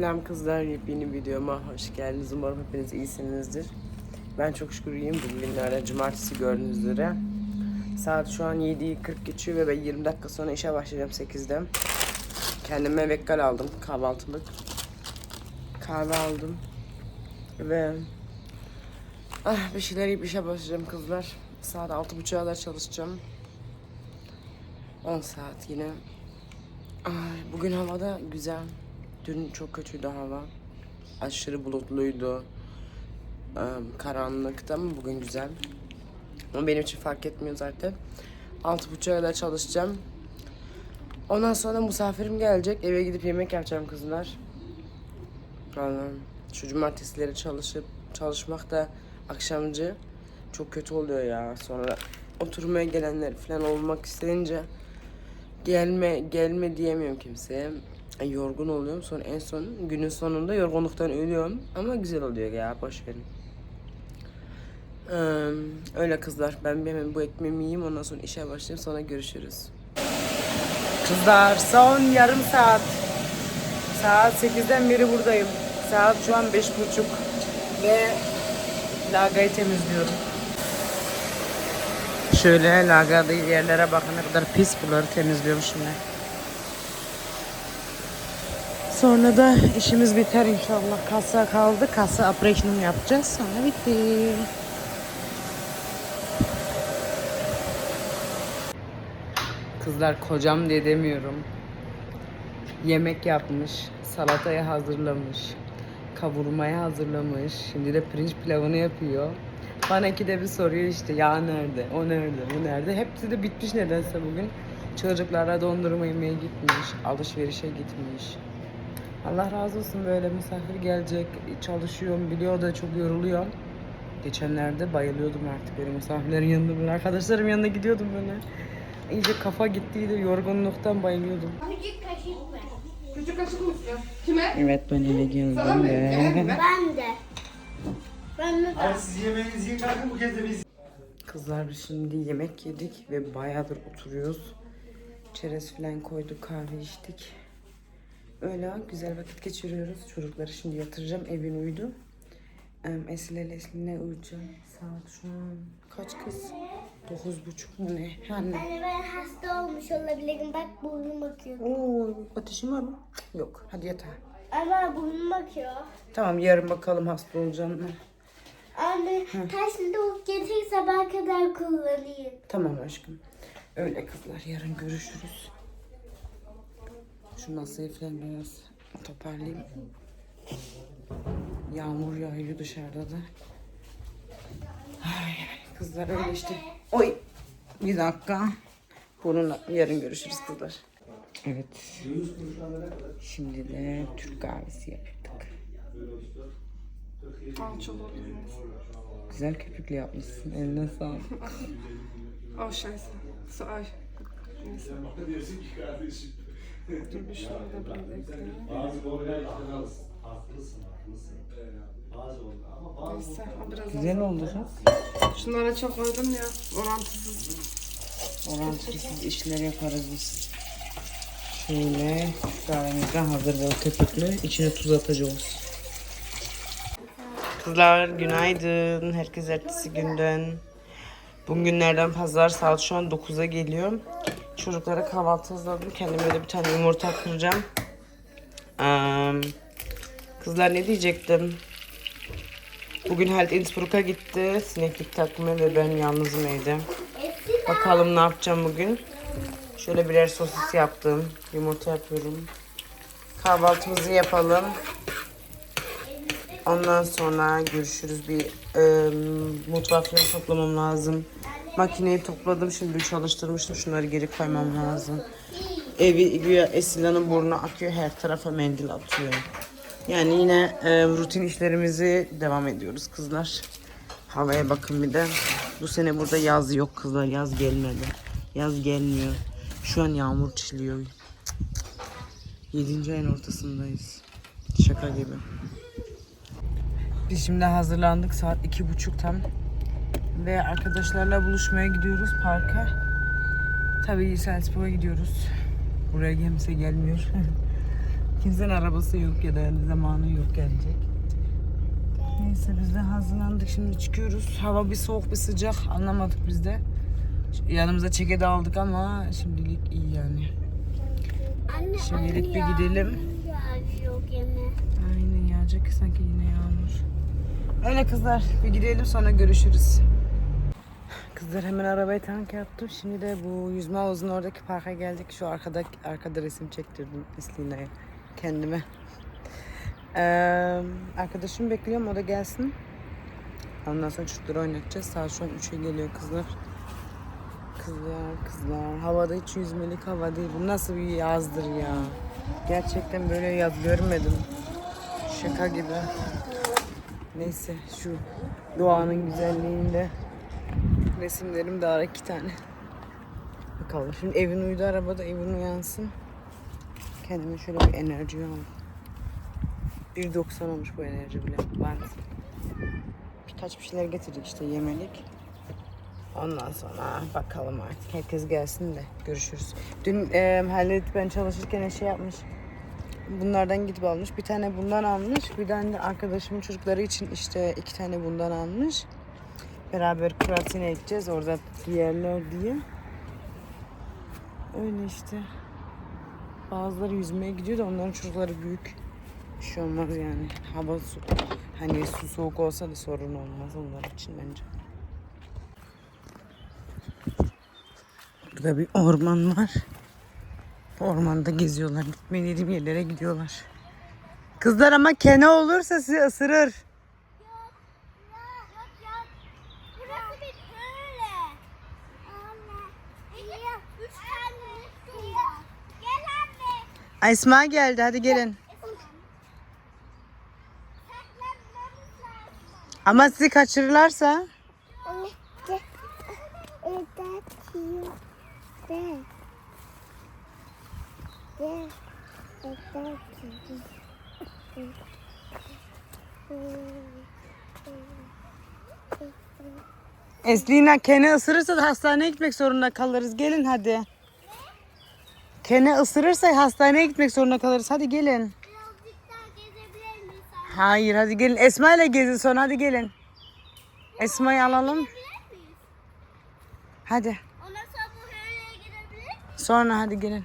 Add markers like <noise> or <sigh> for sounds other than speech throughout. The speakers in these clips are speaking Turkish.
Selam kızlar, yepyeni videoma hoş geldiniz. Umarım hepiniz iyisinizdir. Ben çok şükür iyiyim. Bugünlerde cumartesi gördüğünüz üzere. Saat şu an 7.40 geçiyor ve ben 20 dakika sonra işe başlayacağım 8'de. Kendime vekkal aldım, kahvaltılık. Kahve aldım. Ve ah, bir şeyler yiyip işe başlayacağım kızlar. Saat 6.30'a kadar çalışacağım. 10 saat yine. Ay, bugün havada güzel. Dün çok kötüydü hava. Aşırı bulutluydu. Karanlıktı ama bugün güzel. Ama benim için fark etmiyor zaten. Altı buçuğa kadar çalışacağım. Ondan sonra misafirim gelecek. Eve gidip yemek yapacağım kızlar. Vallahi şu cumartesileri çalışıp çalışmak da akşamcı çok kötü oluyor ya. Sonra oturmaya gelenler falan olmak isteyince gelme gelme diyemiyorum kimseye. Yorgun oluyorum. Sonra en son günün sonunda yorgunluktan ölüyorum. Ama güzel oluyor ya. Boş verin. Ee, öyle kızlar. Ben bir hemen bu ekmeğimi yiyeyim. Ondan sonra işe başlayayım. Sonra görüşürüz. Kızlar son yarım saat. Saat 8'den beri buradayım. Saat şu an beş buçuk. Ve lagayı temizliyorum. Şöyle lagada yerlere bakın ne kadar pis bunları temizliyorum şimdi. Sonra da işimiz biter inşallah. Kasa kaldı. Kasa operation yapacağız. Sonra bitti. Kızlar kocam diye demiyorum. Yemek yapmış. Salatayı hazırlamış. Kavurmayı hazırlamış. Şimdi de pirinç pilavını yapıyor. Bana ikide bir soruyor işte ya nerede, o nerede, bu nerede. Hepsi de bitmiş nedense bugün. Çocuklara dondurma yemeye gitmiş, alışverişe gitmiş. Allah razı olsun böyle misafir gelecek, çalışıyorum, biliyor da çok yoruluyor. Geçenlerde bayılıyordum artık böyle misafirlerin yanında böyle arkadaşlarım yanına gidiyordum böyle. İyice kafa gittiydi, yorgunluktan bayılıyordum. Küçük kaşık ver. Küçük kaşık mı istiyorsun? Kime? Evet ben eve Sana geldim mı? ve... Evet, ben- Ben de. Ben de. Siz yemeğinizi yiyin kalkın bu kez de biz. Kızlar biz şimdi yemek yedik ve bayağıdır oturuyoruz. Çerez falan koyduk, kahve içtik. Öyle güzel vakit geçiriyoruz. Çocukları şimdi yatıracağım, evin uyudu. Em, Esile ile Eslin'e uyuyacağım. Saat şu an kaç kız? Dokuz buçuk mu ne? Yani. Anne ben hasta olmuş olabilirim. Bak burnum akıyor. Oo, ateşin var mı? Yok. Hadi yatağa. Ama burnum akıyor. Tamam yarın bakalım hasta olacağım mı? Anne taşlı tavuk getir sabah kadar kullanayım. Tamam aşkım. Öyle kızlar yarın görüşürüz. Şu masayı falan biraz toparlayayım. Yağmur yağıyor dışarıda da. Ay, kızlar öyle işte. Oy bir dakika. Bununla yarın görüşürüz kızlar. Evet. Şimdi de Türk kahvesi yaptık. Güzel köpüklü yapmışsın. Eline sağlık. Oh scheiße. So ay. Neyse. Bir şunu da. Bazı konular haklısın. Haklısın, haklısın. Bazı konular ama bazı Neyse o biraz Güzel oldu kız. Şunlara çok koydum ya. Orantısız. Orantısız işler yaparız biz. Şöyle kahvemizden hazır ve o köpüklü. İçine tuz atacağız. Kızlar günaydın. Herkes ertesi günden. Bugün günlerden pazar saat şu an 9'a geliyor. Çocuklara kahvaltı hazırladım. Kendime de bir tane yumurta kıracağım. Kızlar ne diyecektim? Bugün Halit Innsbruck'a gitti. Sineklik takımı ve ben yalnızım evde. Bakalım ne yapacağım bugün. Şöyle birer sosis yaptım. Yumurta yapıyorum. Kahvaltımızı yapalım. Ondan sonra görüşürüz. Bir e, mutfağı falan toplamam lazım. Makineyi topladım. Şimdi çalıştırmıştım. Şunları geri koymam lazım. Evi güya Esila'nın burnu akıyor. Her tarafa mendil atıyor. Yani yine e, rutin işlerimizi devam ediyoruz kızlar. Havaya bakın bir de. Bu sene burada yaz yok kızlar. Yaz gelmedi. Yaz gelmiyor. Şu an yağmur çiliyor. 7. ayın ortasındayız. Şaka gibi. Biz şimdi hazırlandık. Saat iki buçuk tam. Ve arkadaşlarla buluşmaya gidiyoruz parka. Tabii Salzburg'a gidiyoruz. Buraya kimse gelmiyor. <laughs> Kimsenin arabası yok ya da zamanı yok gelecek. Neyse biz de hazırlandık şimdi çıkıyoruz. Hava bir soğuk bir sıcak anlamadık biz de. Yanımıza çekede aldık ama şimdilik iyi yani. Anne Şimdilik bir gidelim. Yok yine. Aynen yağacak sanki yine yağmur. Öyle kızlar bir gidelim sonra görüşürüz. Kızlar hemen arabayı tank yaptım. Şimdi de bu yüzme havuzunun oradaki parka geldik. Şu arkada arkada resim çektirdim Eslina'ya kendime. Ee, arkadaşım bekliyorum o da gelsin. Ondan sonra çocukları oynatacağız. Saat şu an 3'e geliyor kızlar. Kızlar, kızlar. Havada hiç yüzmelik hava değil. Bu nasıl bir yazdır ya. Gerçekten böyle yaz görmedim. Şaka gibi. Neyse şu doğanın güzelliğinde resimlerim daha iki tane. Bakalım şimdi evin uyudu arabada evin uyansın. Kendime şöyle bir enerji aldım. 1.90 olmuş bu enerji bile. Ben birkaç bir şeyler getirdik işte yemelik. Ondan sonra bakalım artık. Herkes gelsin de görüşürüz. Dün e, Halil ben çalışırken şey yapmış. Bunlardan gidip almış. Bir tane bundan almış. Bir tane de arkadaşımın çocukları için işte iki tane bundan almış. Beraber kıraatine gideceğiz. Orada yerler diye. Öyle işte. Bazıları yüzmeye gidiyor da onların çocukları büyük. Bir şey olmaz yani. Hava su, hani su soğuk olsa da sorun olmaz onlar için bence. Burada bir orman var. Ormanda geziyorlar. Gitmediğim yerlere gidiyorlar. Kızlar ama kene olursa sizi ısırır. Yok yok. Burası bir böyle. Anne. İyi. Üç tane mutlu var. Gel anne. Ay, Esma geldi hadi gelin. Ama sizi kaçırırlarsa. Eslina kene ısırırsa da hastaneye gitmek zorunda kalırız. Gelin hadi. Kene ısırırsa hastaneye gitmek zorunda kalırız. Hadi gelin. Birazcık daha gezebilir miyiz? Hayır hadi gelin. Esma ile gezin sonra hadi gelin. Esma'yı alalım. Hadi. Ondan sonra bu gidebilir Sonra hadi gelin.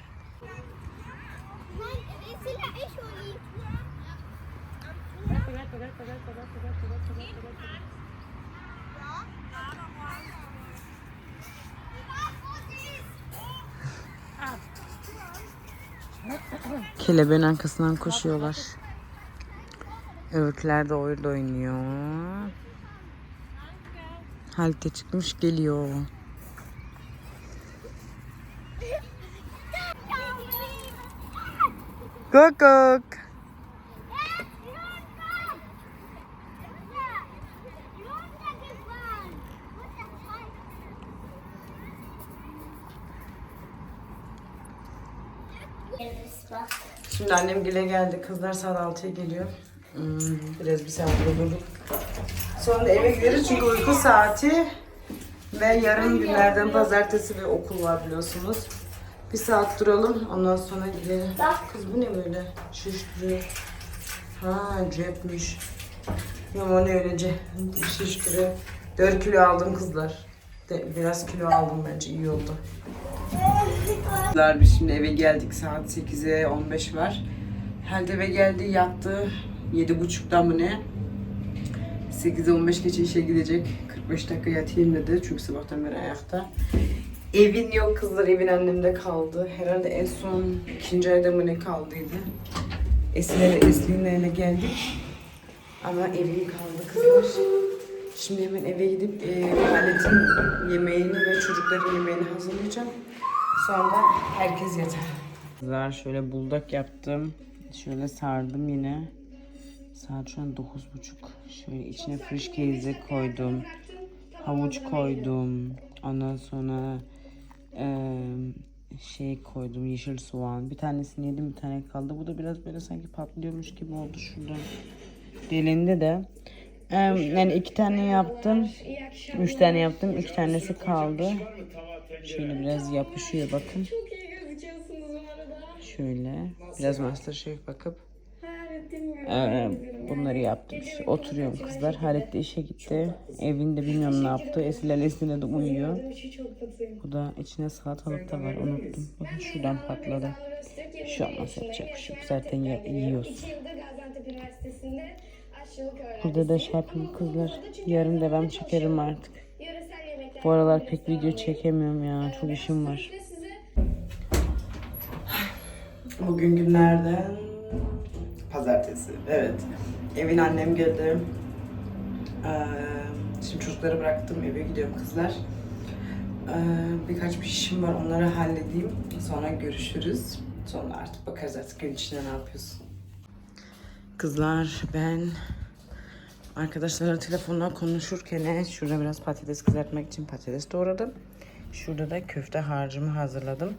Ben Esila eş olayım. Kelebeğin arkasından koşuyorlar. Öğürtler de orada oynuyor. Halit çıkmış geliyor. Gok gok. Şimdi annem gile geldi. Kızlar saat 6'ya geliyor. Hmm, biraz bir saat durduk. Sonra eve gideriz çünkü uyku saati ve yarın günlerden pazartesi ve okul var biliyorsunuz. Bir saat duralım ondan sonra gidelim. Kız bu ne böyle? Şiştiriyor. Ha cepmiş. Yok o ne öyle cep şiştiriyor. 4 kilo aldım kızlar. De, biraz kilo aldım bence iyi oldu. Kızlar biz şimdi eve geldik saat 8'e 15 var. Halde eve geldi yattı 7.30'da mı ne? 8'e 15 geçe işe gidecek. 45 dakika yatayım dedi çünkü sabahtan beri ayakta. Evin yok kızlar evin annemde kaldı. Herhalde en son ikinci ayda mı ne kaldıydı. Esin'e Esin'le geldik. Ama evim kaldı kızlar. Şimdi hemen eve gidip e, Halet'in yemeğini ve çocukların yemeğini hazırlayacağım. Sonra herkes yatar. Kızlar şöyle buldak yaptım. Şöyle sardım yine. Saat şu an dokuz buçuk. Şöyle içine friş keyze koydum. Havuç koydum. Ondan sonra eee, şey koydum yeşil soğan. Bir tanesini yedim bir tane kaldı. Bu da biraz böyle sanki patlıyormuş gibi oldu şurada. Delindi de. Eee, yani iki tane yaptım. Üç tane yaptım. iki tanesi kaldı. Şöyle biraz yapışıyor bakın. Şöyle biraz Masterchef bakıp eee, bunları yaptım. İşte oturuyorum kızlar. Halit de işe gitti. Evinde bilmiyorum ne yaptı. Esilen esine de uyuyor. Bu da içine salatalık da var unuttum. Bakın şuradan patladı. Bir şey olmaz yapacak bir şey. Zaten yiyoruz. Burada da şey yapayım kızlar. Yarın devam çekerim artık. Bu aralar pek video çekemiyorum ya. Çok işim var. Bugün günlerden pazartesi. Evet. Evin annem geldi. Ee, şimdi çocukları bıraktım. Eve gidiyorum kızlar. Ee, birkaç bir işim var. Onları halledeyim. Sonra görüşürüz. Sonra artık bakarız artık gün içinde ne yapıyorsun. Kızlar ben arkadaşlarla telefonla konuşurken şurada biraz patates kızartmak için patates doğradım. Şurada da köfte harcımı hazırladım.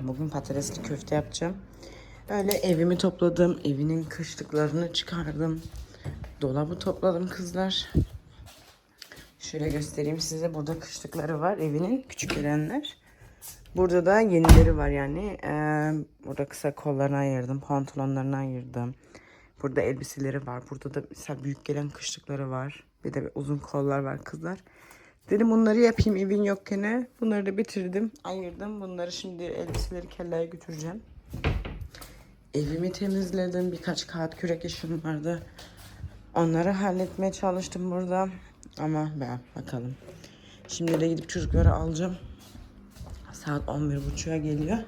Bugün patatesli köfte yapacağım. Öyle evimi topladım. Evinin kışlıklarını çıkardım. Dolabı topladım kızlar. Şöyle göstereyim size. Burada kışlıkları var evinin. Küçük gelenler. Burada da yenileri var yani. Ee, burada kısa kollarını ayırdım. Pantolonlarını ayırdım. Burada elbiseleri var. Burada da mesela büyük gelen kışlıkları var. Bir de uzun kollar var kızlar. Dedim bunları yapayım evin yokken. Bunları da bitirdim. Ayırdım. Bunları şimdi elbiseleri kelleye götüreceğim. Evimi temizledim. Birkaç kağıt kürek işim vardı. Onları halletmeye çalıştım burada. Ama ben bakalım. Şimdi de gidip çocukları alacağım. Saat 11.30'a geliyor.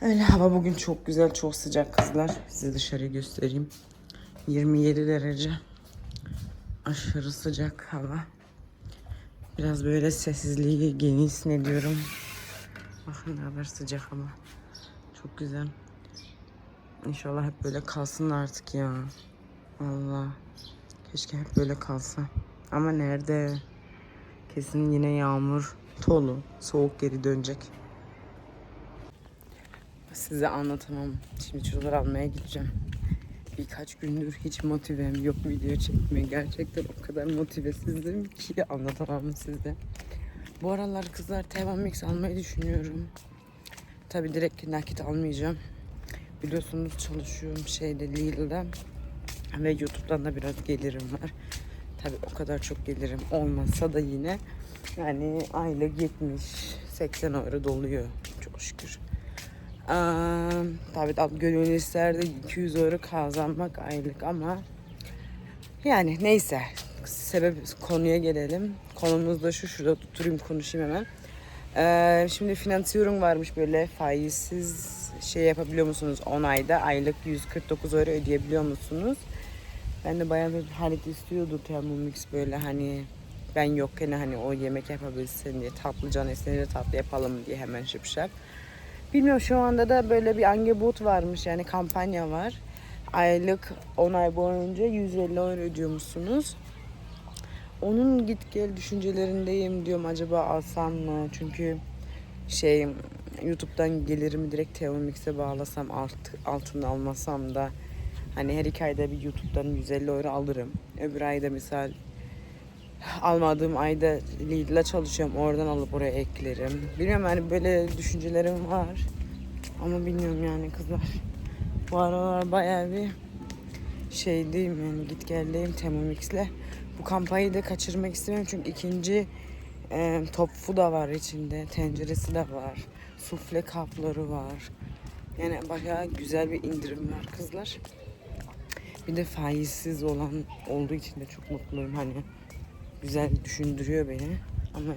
Öyle hava bugün çok güzel, çok sıcak kızlar. Size dışarıyı göstereyim. 27 derece. Aşırı sıcak hava. Biraz böyle sessizliği geniş ne diyorum. Bakın ne kadar sıcak ama. Çok güzel. İnşallah hep böyle kalsın artık ya. Allah. Keşke hep böyle kalsa. Ama nerede? Kesin yine yağmur, tolu, soğuk geri dönecek. Size anlatamam. Şimdi çocukları almaya gideceğim. Birkaç gündür hiç motivem yok video çekmeye. Gerçekten o kadar motivesizdim ki anlatamam size. Bu aralar kızlar Taiwan Mix almayı düşünüyorum. Tabi direkt nakit almayacağım. Biliyorsunuz çalışıyorum şeyde Lidl'da. Ve YouTube'dan da biraz gelirim var. Tabi o kadar çok gelirim olmasa da yine yani aylık 70-80 euro doluyor çok şükür. Tabii tabii gönül isterdi 200 euro kazanmak aylık ama yani neyse sebep konuya gelelim. Konumuz da şu şurada oturayım konuşayım hemen. Ee, şimdi finansiyonum varmış böyle faizsiz şey yapabiliyor musunuz 10 ayda aylık 149 euro ödeyebiliyor musunuz? Ben de bayağı bir Halit istiyordu Thermomix böyle hani ben yokken hani o yemek yapabilsin diye tatlıcan esneri tatlı yapalım diye hemen şıpşak. Bilmiyorum şu anda da böyle bir angebot varmış yani kampanya var. Aylık 10 ay boyunca 150 euro ödüyormuşsunuz. Onun git gel düşüncelerindeyim diyorum acaba alsam mı? Çünkü şey YouTube'dan gelirimi direkt Thermomix'e bağlasam alt, altında almasam da hani her iki ayda bir YouTube'dan 150 euro alırım. Öbür ayda misal almadığım ayda Lidl'la çalışıyorum. Oradan alıp oraya eklerim. Bilmiyorum hani böyle düşüncelerim var. Ama bilmiyorum yani kızlar. Bu aralar bayağı bir şeydeyim yani git geldeyim Thermomix'le. Bu kampanyayı da kaçırmak istemiyorum çünkü ikinci e, topfu da var içinde. Tenceresi de var. Sufle kapları var. Yani bayağı güzel bir indirim var kızlar. Bir de faizsiz olan olduğu için de çok mutluyum hani güzel düşündürüyor beni. Ama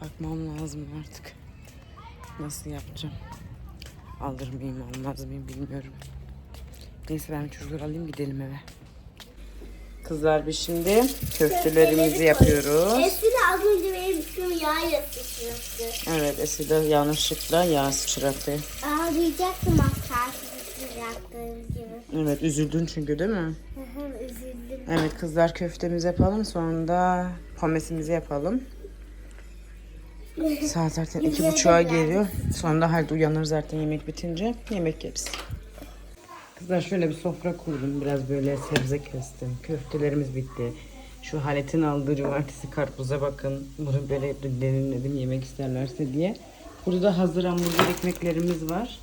bakmam lazım artık. Nasıl yapacağım? Alır mıyım almaz mıyım bilmiyorum. Neyse ben çocukları alayım gidelim eve. Kızlar biz şimdi köftelerimizi yapıyoruz. Esile az önce benim üstüme yağ yatıştırmıştı. evet Esile yanlışlıkla yağ sıçrattı. Ağlayacaktım az karşılıksız yaptığım gibi. evet üzüldün çünkü değil mi. Evet kızlar köftemizi yapalım sonra da pomesimizi yapalım. <laughs> Saat zaten iki buçuğa geliyor. Sonra da halde uyanır zaten yemek bitince yemek yeriz. Kızlar şöyle bir sofra kurdum. Biraz böyle sebze kestim. Köftelerimiz bitti. Şu Halet'in aldığı cumartesi karpuza bakın. Bunu böyle deneyimledim yemek isterlerse diye. Burada da hazır hamburger ekmeklerimiz var.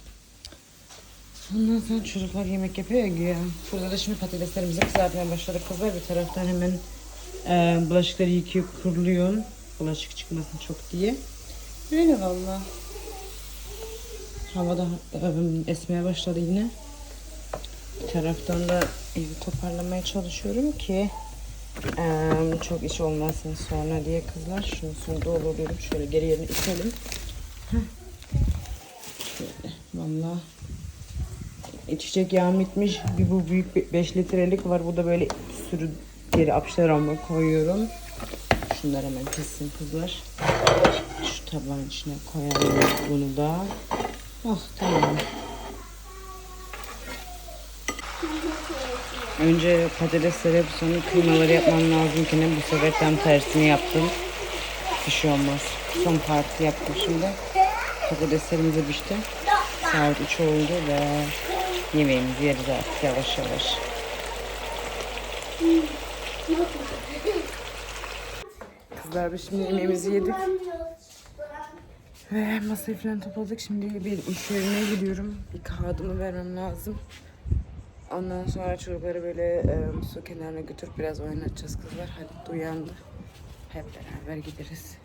Ondan sonra çocuklar yemek yapıyor ya. Burada da şimdi patateslerimizi kızartmaya başladık kızlar. Bir taraftan hemen e, bulaşıkları yıkayıp kuruluyorum. Bulaşık çıkmasın çok diye. Öyle valla. Hava da e, esmeye başladı yine. Bir taraftan da evi toparlamaya çalışıyorum ki e, çok iş olmasın sonra diye kızlar. Şunu sonra dolduruyorum. Şöyle geri yerine itelim. Heh. Şöyle valla. İçecek yağım bitmiş. Bir bu büyük 5 litrelik var. Bu da böyle sürü geri apşarama koyuyorum. Şunları hemen kessin kızlar. Şu tabağın içine koyalım bunu da. Ah tamam. Önce patatesleri yapıp sonra kıymaları yapmam lazım ki ne bu sefer tam tersini yaptım. Bir şey olmaz. Son parti yaptım şimdi. Patateslerimiz pişti. Saat 3 oldu ve yemeğimizi yeriz artık yavaş yavaş. Kızlar biz şimdi yemeğimizi yedik. Ve masayı falan topladık. Şimdi bir iş yerine gidiyorum. Bir kağıdımı vermem lazım. Ondan sonra çocukları böyle e, su kenarına götürüp biraz oynatacağız kızlar. Hadi uyandı. Hep beraber gideriz.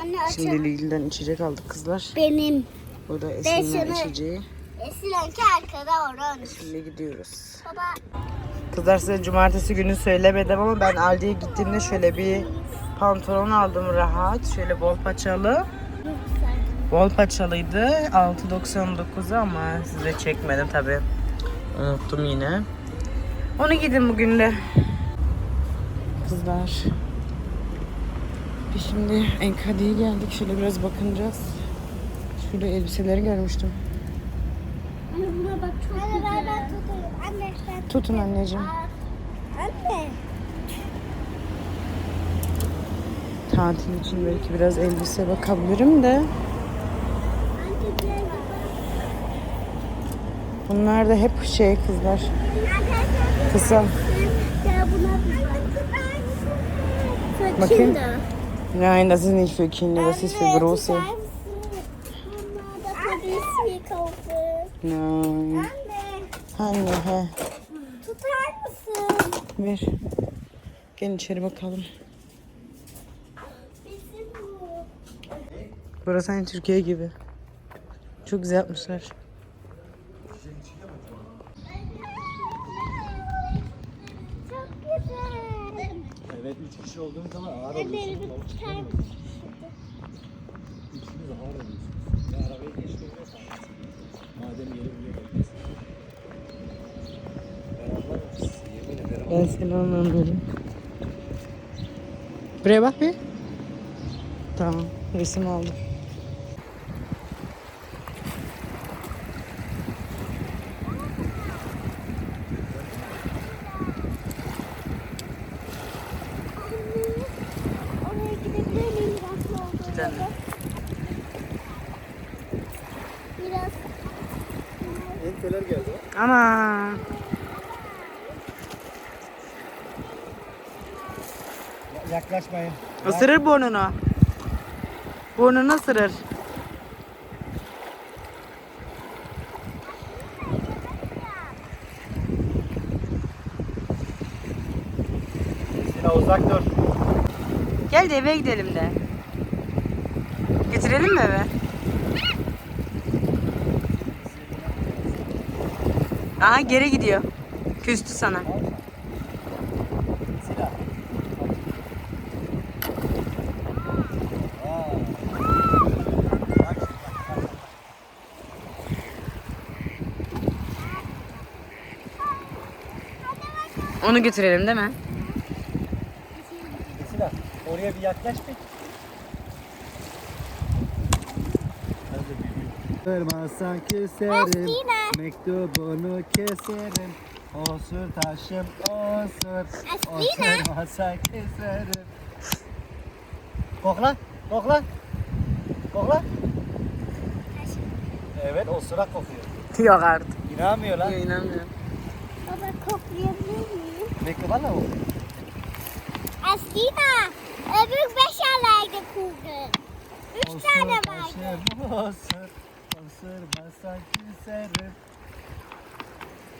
Anne Şimdi açın. Lille'den içecek aldık kızlar. Benim. Bu da Esin'in içeceği. Esilenki arkada orange. Şimdi gidiyoruz. Baba. Kızlar size cumartesi günü söylemedim ama ben Aldi'ye gittiğimde şöyle bir pantolon aldım rahat. Şöyle bol paçalı. Bol paçalıydı. 6.99'a ama size çekmedim tabi. Unuttum yine. Onu gidin bugün de. Kızlar. Biz şimdi Enkadi'ye geldik. Şöyle biraz bakınacağız. Şurada elbiseleri görmüştüm. Çok Anne ben ben tutarım. Anne ben Tutun anneciğim. Anne. Tatil için belki biraz elbise bakabilirim de. Bunlar da hep şey kızlar. Kısa. Gel buna bir bak. Bakayım. da. Nein, das ist nicht für Kinder, das ist für Große. Nein. Anne, Anne he. tutar mısın? Ver. Gel içeri bakalım. Bizim bu. Burası aynı Türkiye gibi. Çok güzel yapmışlar. Çok güzel. Evet 3 kişi olduğumuz zaman ağır Benim oluyorsun. bir Balık tutar çıkıyor. mısın? İkimiz ağır oluyorsunuz. Ya arabayı geçtiğinde Madem yeri buraya gelmesin. Beraber olacağız. Yemin ederim. Ben seni anlamıyorum. Buraya bak bir. Tamam. Resim aldım. Oraya gidebilir miyim biraz ne olduğunu? Gidelim. Biraz. Enteler geldi. Ama Yaklaşmayın. ısırır burnunu. Burnunu ısırır. Sina uzak dur. Gel de eve gidelim de. Getirelim mi eve? Aha geri gidiyor. Küstü sana. Sina. Onu götürelim değil mi? Sina oraya bir yaklaş bir. Kırmazsan küserim, Sina. mektubunu keserim. Osur taşım osur, Sina. osurmazsan keserim. Kokla, kokla. Kokla. Evet, osura kokuyor. Yok artık. İnanmıyor lan. Yok inanmıyorum. Baba koklayabilir miyim? Mektubana mı? Astina, öbür beş alaydı kurdun. Üç tane vardı. taşım osur, osurmazsan küserim.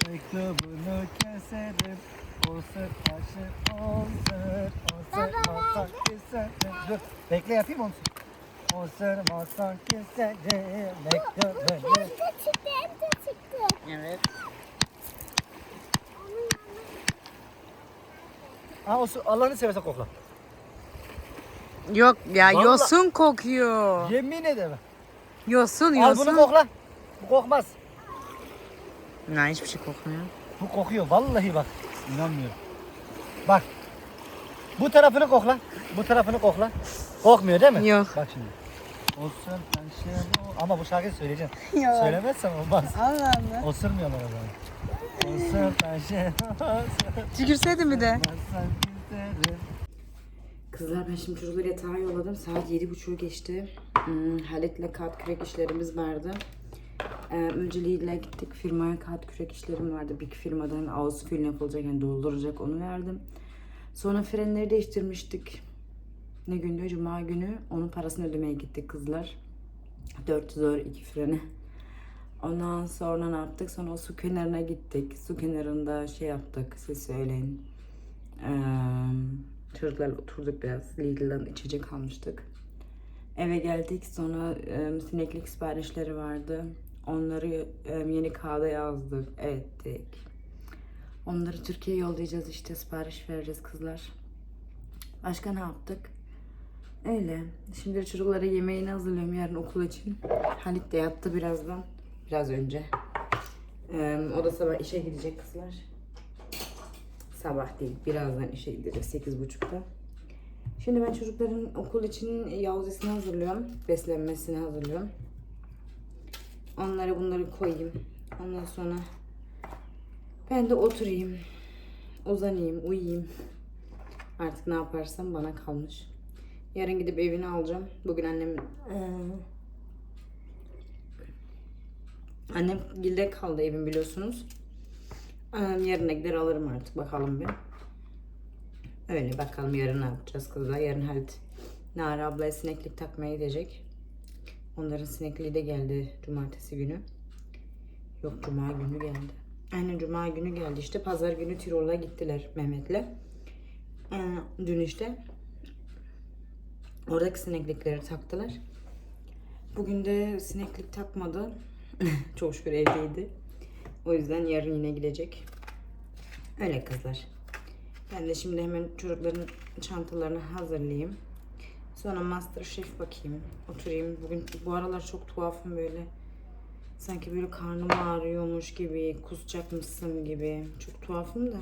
Mektubunu keserim Olsun taşı olsun Olsun masan keserim Dur bekle yapayım onu Olsun masan keserim Mektubunu Hem de çıktı hem de çıktı. Evet Onun yanına Ha olsun Allah'ını seversen kokla Yok ya Vallahi- yosun kokuyor. Yemin ederim Yosun Al yosun. bunu kokla Bu kokmaz Ya hiçbir şey kokmuyor. Bu kokuyor vallahi bak. İnanmıyorum. Bak. Bu tarafını kokla. Bu tarafını kokla. Kokmuyor değil mi? Yok. Bak şimdi. Olsun taşım o- Ama bu şarkıyı söyleyeceğim. Söylemezsem olmaz. Allah Allah. Osurmuyorlar o zaman. Tükürseydin bir de. Kızlar ben şimdi çocukları yatağa yolladım. Saat yedi buçuğu geçti. Hmm, Halit'le kağıt kürek işlerimiz vardı. Ee, önceliğiyle gittik firmaya kağıt kürek işlerim vardı. Bir firmadan ağız fil yapılacak yani dolduracak onu verdim. Sonra frenleri değiştirmiştik. Ne gündü? Cuma günü. Onun parasını ödemeye gittik kızlar. 400 euro iki freni. Ondan sonra ne yaptık? Sonra o su kenarına gittik. Su kenarında şey yaptık. Siz söyleyin. Ee, çocuklarla oturduk biraz. Lidl'den içecek almıştık. Eve geldik. Sonra e, sineklik siparişleri vardı. Onları e, yeni kağıda yazdık. Ettik. Onları Türkiye'ye yollayacağız işte. Sipariş vereceğiz kızlar. Başka ne yaptık? Öyle. Şimdi çocuklara yemeğini hazırlıyorum yarın okul için. Halit de yattı birazdan. Biraz önce. Ee, o da sabah işe gidecek kızlar. Sabah değil, birazdan işe gidecek 8.30'da. Şimdi ben çocukların okul için yavzesini hazırlıyorum. Beslenmesini hazırlıyorum. Onları bunları koyayım. Ondan sonra ben de oturayım. Uzanayım, uyuyayım. Artık ne yaparsam bana kalmış. Yarın gidip evini alacağım. Bugün annem eee, annem gilde kaldı evim biliyorsunuz. Yarına gider alırım artık bakalım bir. Öyle bakalım yarın ne yapacağız kızlar. Yarın Halit Nara ablaya sineklik takmaya gidecek. Onların sinekliği de geldi cumartesi günü. Yok cuma günü geldi. Aynen cuma günü geldi işte. Pazar günü Tirol'a gittiler Mehmet'le. Ee, dün işte oradaki sineklikleri taktılar. Bugün de sineklik takmadı. <laughs> Çok şükür evdeydi. O yüzden yarın yine gidecek. Öyle kızlar. Ben de şimdi hemen çocukların çantalarını hazırlayayım. Sonra Masterchef bakayım. Oturayım. Bugün bu aralar çok tuhafım böyle. Sanki böyle karnım ağrıyormuş gibi, kusacakmışsın gibi. Çok tuhafım da.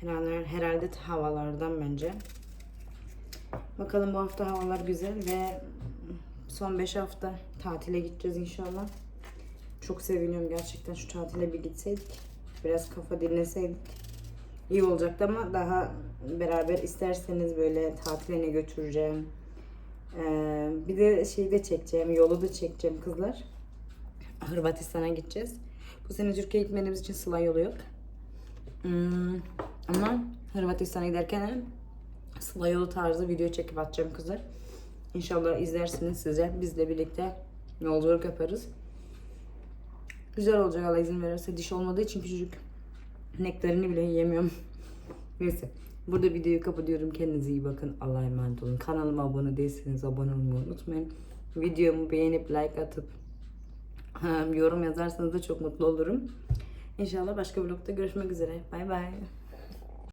Herhalde, herhalde havalardan bence. Bakalım bu hafta havalar güzel ve son 5 hafta tatile gideceğiz inşallah. Çok seviniyorum gerçekten şu tatile bir gitseydik. Biraz kafa dinleseydik iyi olacaktı ama daha beraber isterseniz böyle tatiline götüreceğim. Ee, bir de şeyi de çekeceğim, yolu da çekeceğim kızlar. Hırvatistan'a gideceğiz. Bu sene Türkiye'ye gitmediğimiz için sıla yolu yok. Hmm, ama Hırvatistan'a giderken sıla yolu tarzı video çekip atacağım kızlar. İnşallah izlersiniz size. Bizle birlikte yolculuk yaparız. Güzel olacak Allah izin verirse. Diş olmadığı için küçücük nektarini bile yiyemiyorum. <laughs> Neyse. Burada videoyu kapatıyorum. Kendinize iyi bakın. Allah'a emanet olun. Kanalıma abone değilseniz abone olmayı unutmayın. Videomu beğenip like atıp yorum yazarsanız da çok mutlu olurum. İnşallah başka vlogda görüşmek üzere. Bay bay.